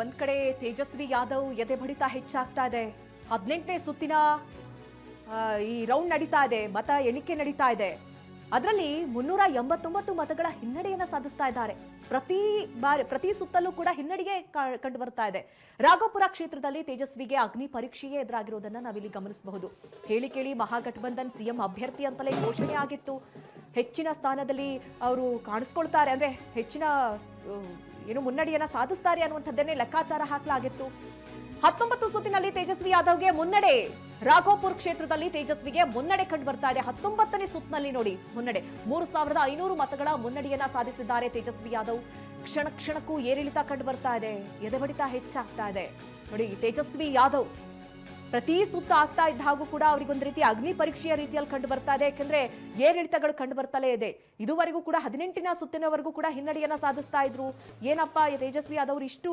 ಒಂದ್ ಕಡೆ ತೇಜಸ್ವಿ ಯಾದವ್ ಎದೆ ಬಡಿತ ಹೆಚ್ಚಾಗ್ತಾ ಇದೆ. ಹದಿನೆಂಟನೇ ಸುತ್ತಿನ ಈ ರೌಂಡ್ ನಡೀತಾ ಇದೆ, ಮತ ಎಣಿಕೆ ನಡೀತಾ ಇದೆ. ಅದರಲ್ಲಿ ಮುನ್ನೂರ ಎಂಬತ್ತೊಂಬತ್ತು ಮತಗಳ ಹಿನ್ನಡೆಯನ್ನ ಸಾಧಿಸ್ತಾ ಇದ್ದಾರೆ. ಪ್ರತಿ ಬಾರಿ, ಪ್ರತಿ ಸುತ್ತಲೂ ಕೂಡ ಹಿನ್ನಡೆಗೆ ಕಂಡು ಬರ್ತಾ ಇದೆ. ರಾಘೋಪುರ ಕ್ಷೇತ್ರದಲ್ಲಿ ತೇಜಸ್ವಿಗೆ ಅಗ್ನಿ ಪರೀಕ್ಷೆಯೇ ಎದುರಾಗಿರೋದನ್ನ ನಾವಿಲ್ಲಿ ಗಮನಿಸಬಹುದು. ಹೇಳಿ ಕೇಳಿ ಮಹಾಗಠಬಂಧನ್ ಸಿಎಂ ಅಭ್ಯರ್ಥಿ ಅಂತಲೇ ಘೋಷಣೆ ಆಗಿತ್ತು. ಹೆಚ್ಚಿನ ಸ್ಥಾನದಲ್ಲಿ ಅವರು ಕಾಣಿಸ್ಕೊಳ್ತಾರೆ. ಅಂದ್ರೆ ಹೆಚ್ಚಿನ ಏನು ಮುನ್ನಡೆಯನ್ನ ಸಾಧಿಸ್ತಾರೆ ಅನ್ನುವಂಥದ್ದನ್ನೇ ಲೆಕ್ಕಾಚಾರ ಹಾಕಲಾಗಿತ್ತು. ಹತ್ತೊಂಬತ್ತು ಸುತ್ತಿನಲ್ಲಿ ತೇಜಸ್ವಿ ಯಾದವ್ಗೆ ಮುನ್ನಡೆ. ರಾಘೋಪುರ್ ಕ್ಷೇತ್ರದಲ್ಲಿ ತೇಜಸ್ವಿಗೆ ಮುನ್ನಡೆ ಕಂಡು ಬರ್ತಾ ಇದೆ. ಹತ್ತೊಂಬತ್ತನೇ ಸುತ್ತಿನಲ್ಲಿ ನೋಡಿ ಮುನ್ನಡೆ. ಮೂರು ಸಾವಿರದ ಐನೂರು ಮತಗಳ ಮುನ್ನಡೆಯನ್ನ ಸಾಧಿಸಿದ್ದಾರೆ ತೇಜಸ್ವಿ ಯಾದವ್. ಕ್ಷಣ ಕ್ಷಣಕ್ಕೂ ಏರಿಳಿತ ಕಂಡು ಬರ್ತಾ ಇದೆ. ಎದೆಬಡಿತ ಹೆಚ್ಚಾಗ್ತಾ ಇದೆ. ನೋಡಿ, ತೇಜಸ್ವಿ ಯಾದವ್ ಪ್ರತಿ ಸುತ್ತ ಆಗ್ತಾ ಇದ್ದ ಹಾಗೂ ಕೂಡ ಅವರಿಗೊಂದು ರೀತಿ ಅಗ್ನಿ ಪರೀಕ್ಷೆಯ ರೀತಿಯಲ್ಲಿ ಕಂಡು ಬರ್ತಾ ಇದೆ. ಯಾಕಂದ್ರೆ ಏರಿಳಿತಗಳು ಕಂಡು ಬರ್ತಲೇ ಇದೆ. ಇದುವರೆಗೂ ಕೂಡ ಹದಿನೆಂಟಿನ ಸುತ್ತಿನವರೆಗೂ ಕೂಡ ಹಿನ್ನಡೆಯನ್ನ ಸಾಧಿಸ್ತಾ ಇದ್ರು. ಏನಪ್ಪ ತೇಜಸ್ವಿ ಆದವರು ಇಷ್ಟು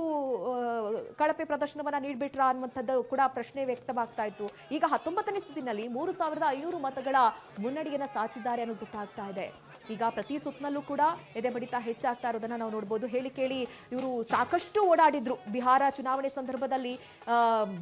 ಕಳಪೆ ಪ್ರದರ್ಶನವನ್ನ ನೀಡ್ಬಿಟ್ರ ಅನ್ನುವಂಥದ್ದು ಕೂಡ ಪ್ರಶ್ನೆ ವ್ಯಕ್ತವಾಗ್ತಾ ಇತ್ತು. ಈಗ ಹತ್ತೊಂಬತ್ತನೇ ಸುತ್ತಿನಲ್ಲಿ ಮೂರು ಸಾವಿರದ ಐನೂರು ಮತಗಳ ಮುನ್ನಡೆಯನ್ನ ಸಾಧಿಸಿದ್ದಾರೆ ಅನ್ನೋದು ಗೊತ್ತಾಗ್ತಾ ಇದೆ. ಈಗ ಪ್ರತಿ ಸುತ್ತಿನಲ್ಲೂ ಕೂಡ ಎದೆ ಬಡಿತ ಹೆಚ್ಚಾಗ್ತಾ ಇರೋದನ್ನ ನಾವು ನೋಡ್ಬೋದು. ಹೇಳಿ ಕೇಳಿ, ಇವರು ಸಾಕಷ್ಟು ಓಡಾಡಿದ್ರು. ಬಿಹಾರ ಚುನಾವಣೆ ಸಂದರ್ಭದಲ್ಲಿ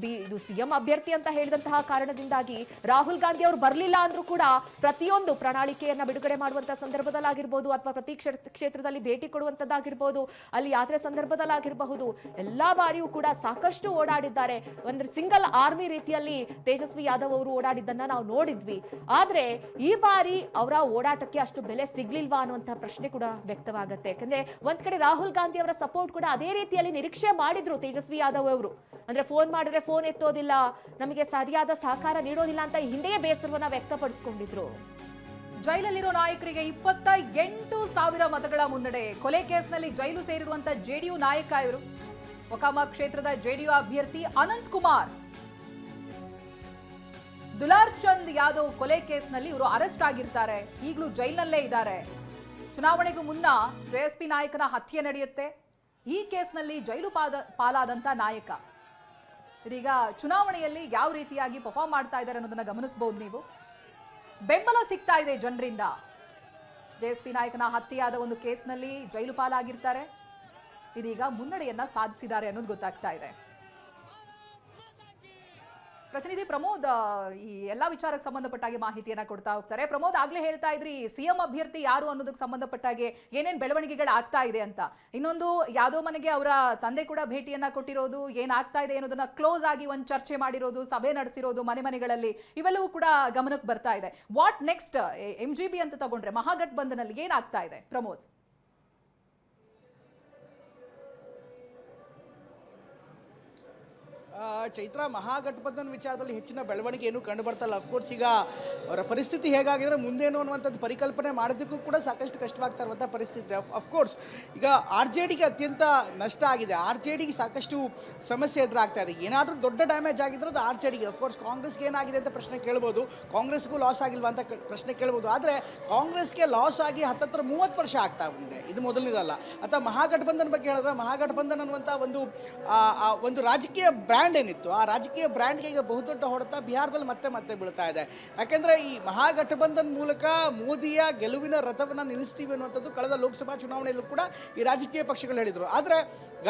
ಇದು ಸಿಎಂ ಅಭ್ಯರ್ಥಿ ಅಂತ ಹೇಳಿದಂತಹ ಕಾರಣದಿಂದಾಗಿ ರಾಹುಲ್ ಗಾಂಧಿ ಅವರು ಬರಲಿಲ್ಲ ಅಂದ್ರೂ ಕೂಡ ಪ್ರತಿಯೊಂದು ಪ್ರಣಾಳಿಕೆಯನ್ನ ಬಿಡುಗಡೆ ಮಾಡುವಂತಹ ಸಂದರ್ಭದಲ್ಲಾಗಿರ್ಬೋದು ಅಥವಾ ಪ್ರತಿ ಕ್ಷೇತ್ರ- ಕ್ಷೇತ್ರದಲ್ಲಿ ಭೇಟಿ ಕೊಡುವಂತದ್ದಾಗಿರ್ಬೋದು, ಅಲ್ಲಿ ಯಾತ್ರೆ ಸಂದರ್ಭದಲ್ಲಾಗಿರಬಹುದು, ಎಲ್ಲಾ ಬಾರಿಯೂ ಕೂಡ ಸಾಕಷ್ಟು ಓಡಾಡಿದ್ದಾರೆ. ಒಂದು ಸಿಂಗಲ್ ಆರ್ಮಿ ರೀತಿಯಲ್ಲಿ ತೇಜಸ್ವಿ ಯಾದವ್ ಅವರು ಓಡಾಡಿದ್ದನ್ನ ನಾವು ನೋಡಿದ್ವಿ. ಆದ್ರೆ ಈ ಬಾರಿ ಅವರ ಓಡಾಟಕ್ಕೆ ಅಷ್ಟು ಬೆಲೆ ಸಿಗ್ಲಿಲ್ವಾ ಅನ್ನುವಂತಹ ಪ್ರಶ್ನೆ ಕೂಡ ವ್ಯಕ್ತವಾಗುತ್ತೆ. ಯಾಕಂದ್ರೆ ಒಂದ್ ಕಡೆ ರಾಹುಲ್ ಗಾಂಧಿ ಅವರ ಸಪೋರ್ಟ್ ಕೂಡ ಅದೇ ರೀತಿಯಲ್ಲಿ ನಿರೀಕ್ಷೆ ಮಾಡಿದ್ರು ತೇಜಸ್ವಿ ಯಾದವ್ ಅವರು. ಅಂದ್ರೆ ಫೋನ್ ಮಾಡಿದ್ರೆ ಫೋನ್ ಎತ್ತೋದಿಲ್ಲ, ನಮಗೆ ಸರಿಯಾದ ಸಹಕಾರ ನೀಡೋದಿಲ್ಲ ಅಂತ ಹಿಂದೆಯೇ ಬೇಸರವನ್ನ ವ್ಯಕ್ತಪಡಿಸಿಕೊಂಡಿದ್ರು. ಜೈಲಲ್ಲಿರೋ ನಾಯಕರಿಗೆ ಇಪ್ಪತ್ತ ಎಂಟು ಸಾವಿರ ಮತಗಳ ಮುನ್ನಡೆ. ಕೊಲೆ ಕೇಸ್ನಲ್ಲಿ ಜೈಲು ಸೇರಿರುವಂತಹ ಜೆಡಿಯು ನಾಯಕ ಇವರು. ಒಕಾಮ ಕ್ಷೇತ್ರದ ಜೆಡಿಯು ಅಭ್ಯರ್ಥಿ ಅನಂತ್ ಕುಮಾರ್. ದುಲಾರ್ ಚಂದ್ ಯಾದವ್ ಕೊಲೆ ಕೇಸ್ನಲ್ಲಿ ಇವರು ಅರೆಸ್ಟ್ ಆಗಿರ್ತಾರೆ. ಈಗಲೂ ಜೈಲಿನಲ್ಲೇ ಇದ್ದಾರೆ. ಚುನಾವಣೆಗೂ ಮುನ್ನ ಜೆಎಸ್ಪಿ ನಾಯಕನ ಹತ್ಯೆ ನಡೆಯುತ್ತೆ. ಈ ಕೇಸ್ನಲ್ಲಿ ಜೈಲು ಪಾದ ಪಾಲಾದಂಥ ನಾಯಕ. ಇದೀಗ ಚುನಾವಣೆಯಲ್ಲಿ ಯಾವ ರೀತಿಯಾಗಿ ಪರ್ಫಾರ್ಮ್ ಮಾಡ್ತಾ ಇದ್ದಾರೆ ಅನ್ನೋದನ್ನ ಗಮನಿಸಬಹುದು ನೀವು. ಬೆಂಬಲ ಸಿಗ್ತಾ ಇದೆ ಜನರಿಂದ. ಜೆಎಸ್ಪಿ ನಾಯಕನ ಹತ್ಯೆಯಾದ ಒಂದು ಕೇಸ್ನಲ್ಲಿ ಜೈಲು ಪಾಲಾಗಿರ್ತಾರೆ. ಇದೀಗ ಮುನ್ನಡೆಯನ್ನ ಸಾಧಿಸಿದ್ದಾರೆ ಅನ್ನೋದು ಗೊತ್ತಾಗ್ತಾ ಇದೆ. ಪ್ರತಿನಿಧಿ ಪ್ರಮೋದ್ ಈ ಎಲ್ಲಾ ವಿಚಾರಕ್ಕೆ ಸಂಬಂಧಪಟ್ಟಾಗಿ ಮಾಹಿತಿಯನ್ನ ಕೊಡ್ತಾ ಹೋಗ್ತಾರೆ. ಪ್ರಮೋದ್ ಆಗ್ಲೇ ಹೇಳ್ತಾ ಇದ್ರಿ, ಸಿಎಂ ಅಭ್ಯರ್ಥಿ ಯಾರು ಅನ್ನೋದಕ್ಕೆ ಸಂಬಂಧಪಟ್ಟಾಗೆ ಏನೇನ್ ಬೆಳವಣಿಗೆಗಳು ಆಗ್ತಾ ಇದೆ ಅಂತ. ಇನ್ನೊಂದು, ಯಾದವ್ ಮನೆಗೆ ಅವರ ತಂದೆ ಕೂಡ ಭೇಟಿಯನ್ನ ಕೊಟ್ಟಿರೋದು ಏನಾಗ್ತಾ ಇದೆ ಅನ್ನೋದನ್ನ ಕ್ಲೋಸ್ ಆಗಿ ಒಂದು ಚರ್ಚೆ ಮಾಡಿರೋದು, ಸಭೆ ನಡೆಸಿರೋದು, ಮನೆ ಮನೆಗಳಲ್ಲಿ ಇವೆಲ್ಲವೂ ಕೂಡ ಗಮನಕ್ಕೆ ಬರ್ತಾ ಇದೆ. What next M G B ಅಂತ ತಗೊಂಡ್ರೆ ಮಹಾಗಠಬಂಧನಲ್ಲಿ ಏನಾಗ್ತಾ ಇದೆ ಪ್ರಮೋದ್? ಚೈತ್ರ ಮಹಾಗಠಬಂಧನ್ ವಿಚಾರದಲ್ಲಿ ಹೆಚ್ಚಿನ ಬೆಳವಣಿಗೆ ಏನು ಕಂಡು ಬರ್ತಲ್ಲ ಅಫ್ಕೋರ್ಸ್ ಈಗ ಅವರ ಪರಿಸ್ಥಿತಿ ಹೇಗಾಗಿದ್ರೆ ಮುಂದೇನು ಅನ್ನುವಂಥದ್ದು ಪರಿಕಲ್ಪನೆ ಮಾಡೋದಕ್ಕೂ ಕೂಡ ಸಾಕಷ್ಟು ಕಷ್ಟವಾಗ್ತಾ ಇರುವಂಥ ಪರಿಸ್ಥಿತಿ ಅಫ್ಕೋರ್ಸ್ ಈಗ ಆರ್ ಜೆ ಡಿಗೆ ಅತ್ಯಂತ ನಷ್ಟ ಆಗಿದೆ. ಆರ್ ಜೆ ಡಿಗೆ ಸಾಕಷ್ಟು ಸಮಸ್ಯೆ ಎದುರಾಗ್ತಾ ಇದೆ. ಏನಾದರೂ ದೊಡ್ಡ ಡ್ಯಾಮೇಜ್ ಆಗಿದ್ರೆ ಅದು ಆರ್ ಜೆ ಡಿಗೆ. ಅಫ್ಕೋರ್ಸ್ ಕಾಂಗ್ರೆಸ್ಗೆ ಏನಾಗಿದೆ ಅಂತ ಪ್ರಶ್ನೆ ಕೇಳ್ಬೋದು. ಕಾಂಗ್ರೆಸ್ಗೂ ಲಾಸ್ ಆಗಿಲ್ವಾ ಅಂತ ಪ್ರಶ್ನೆ ಕೇಳ್ಬೋದು. ಆದರೆ ಕಾಂಗ್ರೆಸ್ಗೆ ಲಾಸ್ ಆಗಿ ಹತ್ತತ್ರ ಮೂವತ್ತು ವರ್ಷ ಆಗ್ತಾ ಬಂದಿದೆ. ಇದು ಮೊದಲನೇದಲ್ಲ. ಅಥವಾ ಮಹಾಗಠಬಂಧನ್ ಬಗ್ಗೆ ಹೇಳಿದ್ರೆ ಮಹಾಗಠಬಂಧನ್ ಅನ್ನುವಂಥ ಒಂದು ಒಂದು ರಾಜಕೀಯ ಬ್ರ್ಯಾಂಡ್ ಏನಿತ್ತು ಆ ರಾಜಕೀಯ ಬ್ರ್ಯಾಂಡ್ಗೆ ಈಗ ಬಹುದೊಡ್ಡ ಹೊಡೆತ ಬಿಹಾರದಲ್ಲಿ ಮತ್ತೆ ಮತ್ತೆ ಬೀಳ್ತಾ ಇದೆ. ಯಾಕೆಂದರೆ ಈ ಮಹಾಗಠಬಂಧನ್ ಮೂಲಕ ಮೋದಿಯ ಗೆಲುವಿನ ರಥವನ್ನು ನಿಲ್ಲಿಸ್ತೀವಿ ಅನ್ನುವಂಥದ್ದು ಕಳೆದ ಲೋಕಸಭಾ ಚುನಾವಣೆಯಲ್ಲೂ ಕೂಡ ಈ ರಾಜಕೀಯ ಪಕ್ಷಗಳು ಹೇಳಿದರು. ಆದರೆ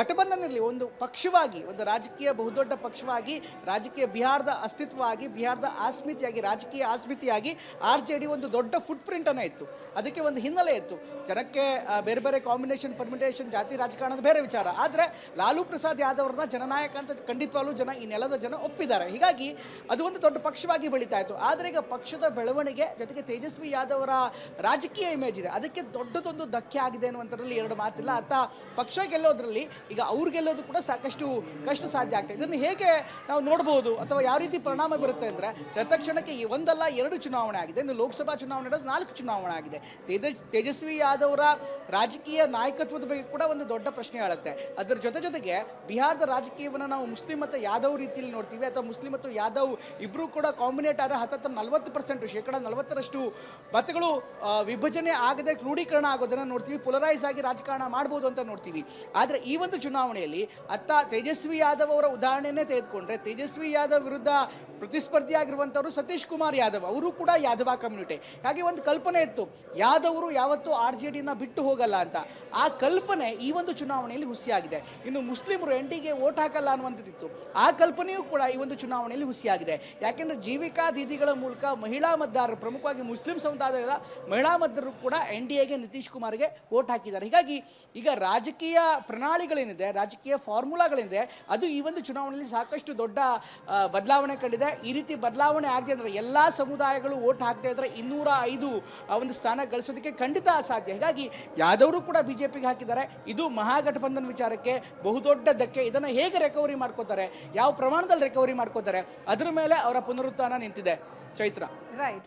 ಘಟಬಂಧನ್ ಇರಲಿ, ಒಂದು ಪಕ್ಷವಾಗಿ, ಒಂದು ರಾಜಕೀಯ ಬಹುದೊಡ್ಡ ಪಕ್ಷವಾಗಿ, ರಾಜಕೀಯ ಬಿಹಾರದ ಅಸ್ತಿತ್ವವಾಗಿ, ಬಿಹಾರದ ಆಸ್ಮಿತಿಯಾಗಿ, ರಾಜಕೀಯ ಆಸ್ಮಿತಿಯಾಗಿ ಆರ್ ಜೆ ಡಿ ಒಂದು ದೊಡ್ಡ ಫುಟ್ ಪ್ರಿಂಟನ್ನು ಇತ್ತು. ಅದಕ್ಕೆ ಒಂದು ಹಿನ್ನೆಲೆ ಇತ್ತು. ಜನಕ್ಕೆ ಬೇರೆ ಬೇರೆ ಕಾಂಬಿನೇಷನ್ ಪರ್ಮಿಟೇಷನ್ ಜಾತಿ, ರಾಜಕಾರಣದ ಬೇರೆ ವಿಚಾರ. ಆದರೆ ಲಾಲೂ ಪ್ರಸಾದ್ ಯಾದವ್ರನ್ನ ಜನನಾಯಕ ಅಂತ ಖಂಡಿತವಾಗ್ಲೂ ಜನ ಈ ನೆಲದ ಜನ ಒಪ್ಪಿದ್ದಾರೆ. ಹೀಗಾಗಿ ಅದು ಒಂದು ದೊಡ್ಡ ಪಕ್ಷವಾಗಿ ಬೆಳೀತಾ ಇತ್ತು. ಆದರೆ ಈಗ ಪಕ್ಷದ ಬೆಳವಣಿಗೆ ಜೊತೆಗೆ ತೇಜಸ್ವಿ ಯಾದವರ ರಾಜಕೀಯ ಇಮೇಜ್ ಇದೆ. ಅದಕ್ಕೆ ದೊಡ್ಡದೊಂದು ಧಕ್ಕೆ ಆಗಿದೆ ಅನ್ನುವಂಥದ್ರಲ್ಲಿ ಎರಡು ಮಾತಿಲ್ಲ. ಅತ್ತ ಪಕ್ಷ ಗೆಲ್ಲೋದ್ರಲ್ಲಿ ಈಗ ಅವ್ರು ಗೆಲ್ಲೋದು ಕೂಡ ಸಾಕಷ್ಟು ಕಷ್ಟ ಸಾಧ್ಯ ಆಗ್ತದೆ ಇದನ್ನು ಹೇಗೆ ನಾವು ನೋಡ್ಬೋದು? ಅಥವಾ ಯಾವ ರೀತಿ ಪರಿಣಾಮ ಬೀರುತ್ತೆ ಅಂದರೆ ತತ್ಕ್ಷಣಕ್ಕೆ ಈ ಒಂದಲ್ಲ ಎರಡು ಚುನಾವಣೆ ಆಗಿದೆ. ಇನ್ನು ಲೋಕಸಭಾ ಚುನಾವಣೆ ನಡೆದು ನಾಲ್ಕು ಚುನಾವಣೆ ಆಗಿದೆ. ತೇಜಸ್ ತೇಜಸ್ವಿ ಯಾದವ್ರ ರಾಜಕೀಯ ನಾಯಕತ್ವದ ಬಗ್ಗೆ ಕೂಡ ಒಂದು ದೊಡ್ಡ ಪ್ರಶ್ನೆ ಆಳುತ್ತೆ ಅದರ ಜೊತೆ ಜೊತೆಗೆ ಬಿಹಾರದ ರಾಜಕೀಯವನ್ನು ನಾವು ಮುಸ್ಲಿಂ ಮತ್ತು ಯಾದವ್ ಯಾದವ್ ರೀತಿಯಲ್ಲಿ ನೋಡ್ತೀವಿ ಅಥವಾ ಮುಸ್ಲಿಂ ಮತ್ತು ಯಾದವ್ ಇಬ್ಬರು ಕೂಡ ಕಾಂಬಿನೇಟ್ ಆದರೆ ಹತ್ತತ್ರ ನಲವತ್ತು ಪರ್ಸೆಂಟ್ ಶೇಕಡ ನಲವತ್ತರಷ್ಟು ಮತಗಳು ವಿಭಜನೆ ಆಗದೆ ಕ್ರೋಢೀಕರಣ ಆಗೋದನ್ನು ನೋಡ್ತೀವಿ ಪುಲರೈಸ್ ಆಗಿ ರಾಜಕಾರಣ ಮಾಡ್ಬೋದು ಅಂತ ನೋಡ್ತೀವಿ. ಆದರೆ ಈ ಒಂದು ಚುನಾವಣೆಯಲ್ಲಿ ಅತ್ತ ತೇಜಸ್ವಿ ಯಾದವ್ ಅವರ ಉದಾಹರಣೆನೇ ತೆಗೆದುಕೊಂಡ್ರೆ, ತೇಜಸ್ವಿ ಯಾದವ್ ವಿರುದ್ಧ ಪ್ರತಿಸ್ಪರ್ಧಿ ಆಗಿರುವಂಥವ್ರು ಸತೀಶ್ ಕುಮಾರ್ ಯಾದವ್, ಅವರು ಕೂಡ ಯಾದವ ಕಮ್ಯುನಿಟಿ ಹಾಗೆ ಒಂದು ಕಲ್ಪನೆ ಇತ್ತು, ಯಾದವರು ಯಾವತ್ತೂ ಆರ್ ಜೆ ಡಿನ ಬಿಟ್ಟು ಹೋಗಲ್ಲ ಅಂತ. ಆ ಕಲ್ಪನೆ ಈ ಒಂದು ಚುನಾವಣೆಯಲ್ಲಿ ಹುಸಿಯಾಗಿದೆ. ಇನ್ನು ಮುಸ್ಲಿಮರು ಎನ್ ಡಿಗೆ ಓಟ್ ಹಾಕಲ್ಲ ಅನ್ನುವಂಥದ್ದಿತ್ತು. ಆ ಕಲ್ಪನೆಯೂ ಕೂಡ ಈ ಒಂದು ಚುನಾವಣೆಯಲ್ಲಿ ಹುಸಿಯಾಗಿದೆ. ಯಾಕೆಂದರೆ ಜೀವಿಕಾ ದೀದಿಗಳ ಮೂಲಕ ಮಹಿಳಾ ಮತದಾರರು, ಪ್ರಮುಖವಾಗಿ ಮುಸ್ಲಿಂ ಸಮುದಾಯದ ಮಹಿಳಾ ಮತದಾರರು ಕೂಡ ಎನ್ ಡಿ ಎಗೆ ನಿತೀಶ್ ಕುಮಾರ್ಗೆ ವೋಟ್ ಹಾಕಿದ್ದಾರೆ. ಹೀಗಾಗಿ ಈಗ ರಾಜಕೀಯ ಪ್ರಣಾಳಿಗಳೇನಿದೆ, ರಾಜಕೀಯ ಫಾರ್ಮುಲಾಗಳೇನಿದೆ, ಅದು ಈ ಒಂದು ಚುನಾವಣೆಯಲ್ಲಿ ಸಾಕಷ್ಟು ದೊಡ್ಡ ಬದಲಾವಣೆ ಕಂಡಿದೆ. ಈ ರೀತಿ ಬದಲಾವಣೆ ಆಗದೆ ಅಂದರೆ ಎಲ್ಲ ಸಮುದಾಯಗಳು ವೋಟ್ ಹಾಕದೇ ಇದ್ದರೆ ಇನ್ನೂರ ಐದು, ಆ, ಒಂದು ಸ್ಥಾನ ಗಳಿಸೋದಕ್ಕೆ ಖಂಡಿತ ಅಸಾಧ್ಯ. ಹೀಗಾಗಿ ಯಾದವರು ಕೂಡ ಬಿ ಜೆ ಪಿಗೆ ಹಾಕಿದ್ದಾರೆ. ಇದು ಮಹಾಗಠಬಂಧನ ವಿಚಾರಕ್ಕೆ ಬಹುದೊಡ್ಡ ಧಕ್ಕೆ. ಇದನ್ನು ಹೇಗೆ ರಿಕವರಿ ಮಾಡ್ಕೋತಾರೆ? ಯಾವ ಪ್ರಮಾಣದಲ್ಲಿ ರಿಕವರಿ ಮಾಡ್ಕೋತಾರೆ ಅದ್ರ ಮೇಲೆ ಅವರ ಪುನರುತ್ಥಾನ ನಿಂತಿದೆ. ಚೈತ್ರ. ರೈಟ್